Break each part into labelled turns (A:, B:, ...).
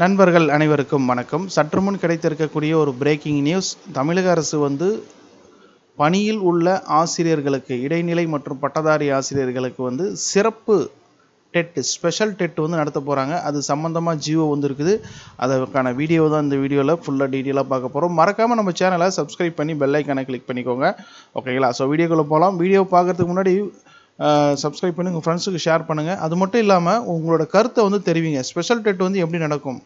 A: நண்பர்கள் அனைவருக்கும் வணக்கம். சற்று முன் கிடைத்திருக்கக்கூடிய ஒரு பிரேக்கிங் நியூஸ் தமிழக அரசு வந்து பணியில் உள்ள ஆசிரியர்களுக்கு இடைநிலை மற்றும் பட்டதாரி ஆசிரியர்களுக்கு வந்து சிறப்பு டெட் ஸ்பெஷல் டெட் வந்து நடத்த போகிறாங்க அது சம்மந்தமாக ஜியோ வந்து இருக்குது. அதற்கான வீடியோ தான் இந்த வீடியோவில் ஃபுல்லாக டீட்டெயிலாக பார்க்க போகிறோம் மறக்காமல் நம்ம சேனலை சப்ஸ்கிரைப் பண்ணி பெல்லைக்கானை கிளிக் பண்ணிக்கோங்க. ஓகேங்களா ஸோ வீடியோக்குள்ளே போகலாம் வீடியோ பார்க்குறதுக்கு முன்னாடி சப்ஸ்கிரைப் பண்ணி உங்கள் ஃப்ரெண்ட்ஸுக்கு ஷேர் பண்ணுங்கள் அது மட்டும் இல்லாமல் உங்களோட கருத்தை வந்து தெரிவிங்க. ஸ்பெஷல் டெட் வந்து எப்படி நடக்கும்?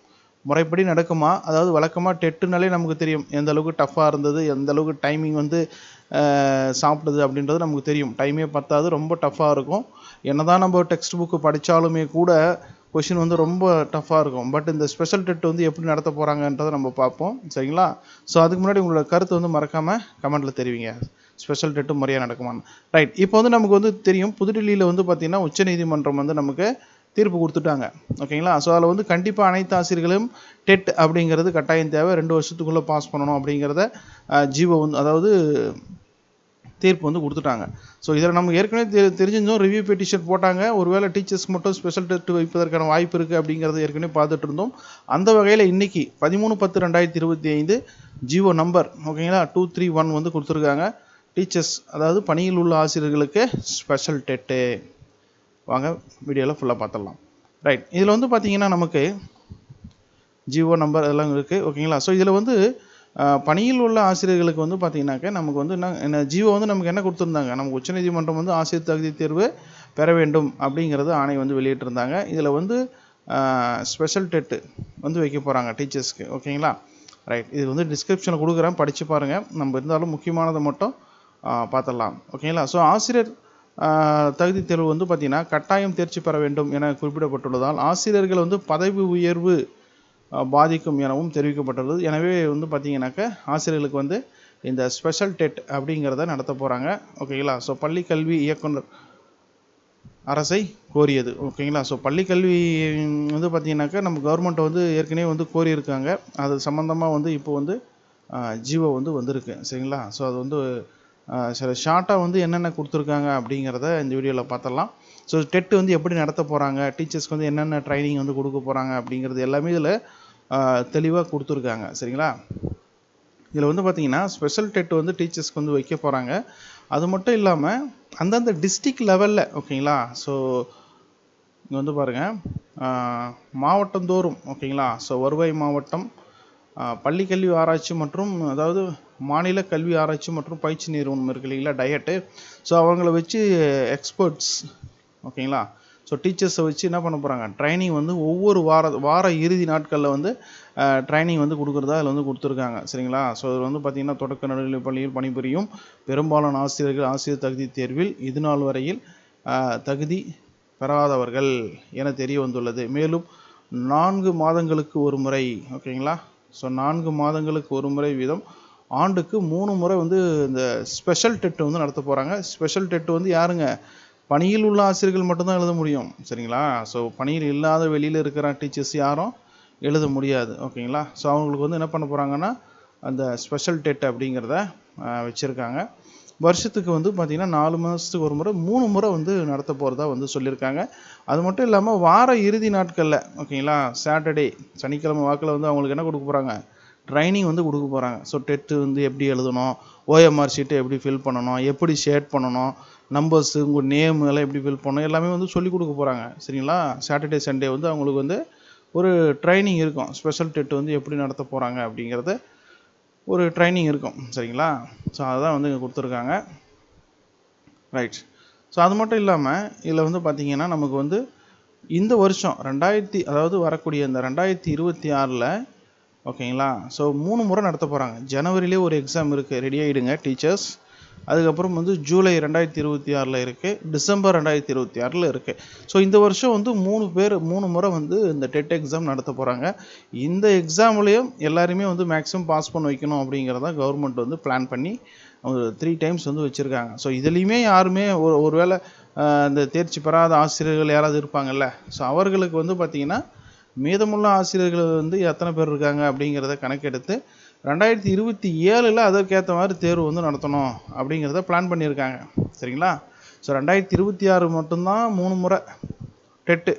A: முறைப்படி நடக்குமா? அதாவது வழக்கமாக டெட்டுனாலே நமக்கு தெரியும். எந்த அளவுக்கு டஃப்பாக இருந்தது எந்த அளவுக்கு டைமிங் வந்து சாப்பிடுது அப்படின்றது நமக்கு தெரியும். டைமே பத்தாது ரொம்ப டஃப்பாக இருக்கும். என்னதான் நம்ம டெக்ஸ்ட் புக்கு படித்தாலுமே கூட கொஷின் வந்து ரொம்ப டஃப்பாக இருக்கும். பட் இந்த ஸ்பெஷல் டெட் வந்து எப்படி நடத்த போகிறாங்கன்றதை நம்ம பார்ப்போம். சரிங்களா? ஸோ அதுக்கு முன்னாடி உங்களோட கருத்தை வந்து மறக்காமல் கமெண்ட்டில் தெரிவிங்க. ஸ்பெஷல் டெட்டு முறையாக நடக்குமான்னு ரைட் இப்போ வந்து நமக்கு வந்து தெரியும் புதுடில்லியில் வந்து பார்த்திங்கன்னா உச்சநீதிமன்றம் வந்து நமக்கு தீர்ப்பு கொடுத்துட்டாங்க. ஓகேங்களா ஸோ அதில் வந்து கண்டிப்பாக அனைத்து ஆசிரியர்களும் டெட் அப்படிங்கிறது கட்டாயம் தேவை. ரெண்டு வருஷத்துக்குள்ளே பாஸ் பண்ணணும் அப்படிங்கிறத ஜீவோ வந்து அதாவது தீர்ப்பு வந்து கொடுத்துட்டாங்க. ஸோ இதில் நம்ம ஏற்கனவே தெ தெரிஞ்சிருந்தோம். ரிவ்யூ பெட்டிஷன் போட்டாங்க. ஒருவேளை டீச்சர்ஸ்க்கு மட்டும் ஸ்பெஷல் டெஸ்ட் வைப்பதற்கான வாய்ப்பு இருக்குது அப்படிங்கிறத ஏற்கனவே பார்த்துட்டு இருந்தோம். அந்த வகையில் இன்றைக்கி பதிமூணு பத்து ரெண்டாயிரத்தி இருபத்தி ஐந்து ஜீவோ நம்பர் ஓகேங்களா டூ த்ரீ ஒன் வந்து கொடுத்துருக்காங்க. டீச்சர்ஸ் அதாவது பணியில் உள்ள ஆசிரியர்களுக்கு ஸ்பெஷல் டெட்டு வாங்க வீடியோவில் ஃபுல்லாக பார்த்துடலாம் ரைட் இதில் வந்து பார்த்தீங்கன்னா நமக்கு ஜிஓ நம்பர் அதெல்லாம் இருக்குது ஓகேங்களா ஸோ இதில் வந்து பணியில் உள்ள ஆசிரியர்களுக்கு வந்து பார்த்தீங்கன்னாக்க நமக்கு வந்து என்ன என்ன ஜிஓ வந்து நமக்கு என்ன கொடுத்துருந்தாங்க? நமக்கு உச்சநீதிமன்றம் வந்து ஆசிரியர் தகுதி தேர்வு பெற வேண்டும் அப்படிங்கிறது ஆணை வந்து வெளியிட்டிருந்தாங்க. இதில் வந்து ஸ்பெஷல் டெட்டு வந்து வைக்க போகிறாங்க டீச்சர்ஸ்க்கு. ஓகேங்களா ரைட் இது வந்து டிஸ்கிரிப்ஷனில் கொடுக்குறேன். படித்து பாருங்கள் நம்ம இருந்தாலும் முக்கியமானதை மட்டும் பார்த்துடலாம். ஓகேங்களா ஸோ ஆசிரியர் தகுதி தேர்வு வந்து பார்த்திங்கன்னா கட்டாயம் தேர்ச்சி பெற வேண்டும் என குறிப்பிடப்பட்டுள்ளதால் ஆசிரியர்கள் வந்து பதவி உயர்வு பாதிக்கும் எனவும் தெரிவிக்கப்பட்டுள்ளது. எனவே வந்து பார்த்திங்கனாக்கா ஆசிரியர்களுக்கு வந்து இந்த ஸ்பெஷல் டெட் அப்படிங்கிறத நடத்த போகிறாங்க ஓகேங்களா ஸோ பள்ளி கல்வி இயக்குனர் அரசை கோரியது. ஓகேங்களா ஸோ பள்ளிக்கல்வி வந்து பார்த்திங்கனாக்கா நம்ம கவர்மெண்ட் வந்து ஏற்கனவே வந்து கோரியிருக்காங்க. அது சம்மந்தமாக வந்து இப்போ வந்து ஜிஓ வந்து வந்திருக்கு. சரிங்களா? ஸோ அது வந்து சில ஷார்ட்டாக வந்து என்னென்ன கொடுத்துருக்காங்க அப்படிங்கிறத இந்த வீடியோவில் பார்த்துடலாம். ஸோ டெட் வந்து எப்படி நடத்த போகிறாங்க டீச்சர்ஸ்க்கு வந்து என்னென்ன ட்ரைனிங் வந்து கொடுக்க போகிறாங்க அப்படிங்கிறது எல்லாமே இதில் தெளிவாக கொடுத்துருக்காங்க. சரிங்களா? இதில் வந்து பார்த்தீங்கன்னா ஸ்பெஷல் டெட் வந்து டீச்சர்ஸ்க்கு வந்து வைக்க போகிறாங்க அது மட்டும் இல்லாமல் அந்தந்த டிஸ்ட்ரிக்ட் லெவலில் ஓகேங்களா ஸோ இங்கே வந்து பாருங்கள் மாவட்டந்தோறும் ஓகேங்களா ஸோ வருவாய் மாவட்டம் பள்ளிக்கல்வி ஆராய்ச்சி மற்றும் அதாவது மாநில கல்வி ஆராய்ச்சி மற்றும் பயிற்சி நிறுவனம் இருக்கு இல்லைங்களா டயட்டு ஸோ அவங்கள வச்சு எக்ஸ்பர்ட்ஸ் ஓகேங்களா ஸோ டீச்சர்ஸை வச்சு என்ன பண்ண போகிறாங்க ட்ரைனிங் வந்து ஒவ்வொரு வார வார இறுதி நாட்களில் வந்து ட்ரைனிங் வந்து கொடுக்குறதா அதில் வந்து கொடுத்துருக்காங்க. சரிங்களா? ஸோ இது வந்து பார்த்திங்கன்னா தொடக்க நடுநிலை பள்ளியில் பணிபுரியும் பெரும்பாலான ஆசிரியர்கள் ஆசிரியர் தகுதி தேர்வில் இது நாள் வரையில் தகுதி பெறாதவர்கள் என தெரிய வந்துள்ளது. மேலும் நான்கு மாதங்களுக்கு ஒரு முறை ஓகேங்களா ஸோ நான்கு மாதங்களுக்கு ஒரு முறை வீதம் ஆண்டுக்கு மூணு முறை வந்து இந்த ஸ்பெஷல் டெட் வந்து நடத்த போகிறாங்க ஸ்பெஷல் டெட் வந்து யாருங்க? பணியில் உள்ள ஆசிரியர்கள் மட்டும்தான் எழுத முடியும். சரிங்களா? ஸோ பணியில் இல்லாத வெளியில் இருக்கிற டீச்சர்ஸ் யாரும் எழுத முடியாது. ஓகேங்களா ஸோ அவங்களுக்கு வந்து என்ன பண்ண போகிறாங்கன்னா அந்த ஸ்பெஷல் டெட் அப்படிங்கிறத வச்சுருக்காங்க. வருஷத்துக்கு வந்து பார்த்திங்கன்னா நாலு மாதத்துக்கு ஒரு முறை மூணு முறை வந்து நடத்த போகிறதா வந்து சொல்லியிருக்காங்க. அது மட்டும் இல்லாமல் வார இறுதி நாட்களில் ஓகேங்களா சாட்டர்டே சனிக்கிழமை வாக்கில் வந்து அவங்களுக்கு என்ன கொடுக்க போகிறாங்க ட்ரைனிங் வந்து கொடுக்க போகிறாங்க ஸோ டெட்டு வந்து எப்படி எழுதணும் ஓஎம்ஆர் ஷீட்டை எப்படி ஃபில் பண்ணணும் எப்படி ஷேட் பண்ணணும் நம்பர்ஸு உங்கள் நேம் எல்லாம் எப்படி ஃபில் பண்ணணும் எல்லாமே வந்து சொல்லிக் கொடுக்க போகிறாங்க சரிங்களா? சாட்டர்டே சண்டே வந்து அவங்களுக்கு வந்து ஒரு ட்ரைனிங் இருக்கும். ஸ்பெஷல் டெட் வந்து எப்படி நடத்த போகிறாங்க அப்படிங்கிறது ஒரு ட்ரைனிங் இருக்கும். சரிங்களா? ஸோ அதுதான் வந்து இங்கே கொடுத்துருக்காங்க. ரைட் ஸோ அது மட்டும் இல்லாமல் இதில் வந்து பார்த்தீங்கன்னா நமக்கு வந்து இந்த வருஷம் ரெண்டாயிரத்தி அதாவது வரக்கூடிய இந்த ரெண்டாயிரத்தி இருபத்தி ஆறில் ஓகேங்களா? ஸோ மூணு முறை நடத்த போகிறாங்க ஜனவரிலே ஒரு எக்ஸாம் இருக்குது ரெடி ஆகிடுங்க டீச்சர்ஸ் அதுக்கப்புறம் வந்து ஜூலை ரெண்டாயிரத்தி இருபத்தி ஆறில் இருக்குது டிசம்பர் ரெண்டாயிரத்தி இருபத்தி ஆறில் இருக்குது ஸோ இந்த வருஷம் வந்து மூணு பேர் மூணு முறை வந்து இந்த டெட் எக்ஸாம் நடத்த போகிறாங்க இந்த எக்ஸாம்லேயும் எல்லாருமே வந்து மேக்ஸிமம் பாஸ் பண்ண வைக்கணும் அப்படிங்கிறத கவர்மெண்ட் வந்து பிளான் பண்ணி ஒரு த்ரீ டைம்ஸ் வந்து வச்சுருக்காங்க. ஸோ இதுலேயுமே யாருமே ஒரு ஒருவேளை இந்த தேர்ச்சி பெறாத ஆசிரியர்கள் யாராவது இருப்பாங்கல்ல? ஸோ அவர்களுக்கு வந்து பார்த்திங்கன்னா மீதமுள்ள ஆசிரியர்கள் வந்து எத்தனை பேர் இருக்காங்க அப்படிங்கிறத கணக்கெடுத்து ரெண்டாயிரத்தி இருபத்தி ஏழில் அதற்கேற்ற மாதிரி தேர்வு வந்து நடத்தணும் அப்படிங்கிறத பிளான் பண்ணியிருக்காங்க. சரிங்களா? ஸோ ரெண்டாயிரத்தி இருபத்தி ஆறு மட்டும்தான் மூணு முறை டெட்டு.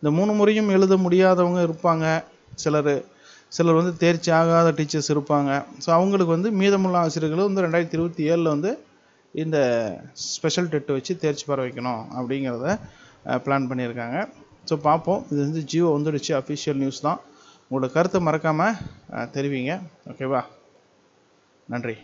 A: இந்த மூணு முறையும் எழுத முடியாதவங்க இருப்பாங்க. சிலர் சிலர் வந்து தேர்ச்சி ஆகாத டீச்சர்ஸ் இருப்பாங்க. ஸோ அவங்களுக்கு வந்து மீதமுள்ள ஆசிரியர்களும் வந்து ரெண்டாயிரத்தி இருபத்தி ஏழில் வந்து இந்த ஸ்பெஷல் டெட்டு வச்சு தேர்ச்சி பெற வைக்கணும் அப்படிங்கிறத பிளான் பண்ணியிருக்காங்க. ஸோ பார்ப்போம் இது வந்து ஜியோ வந்துடுச்சு அஃபிஷியல் நியூஸ் தான். உங்களோட கருத்தை மறக்காமல் தெரிவிங்க. ஓகேவா நன்றி.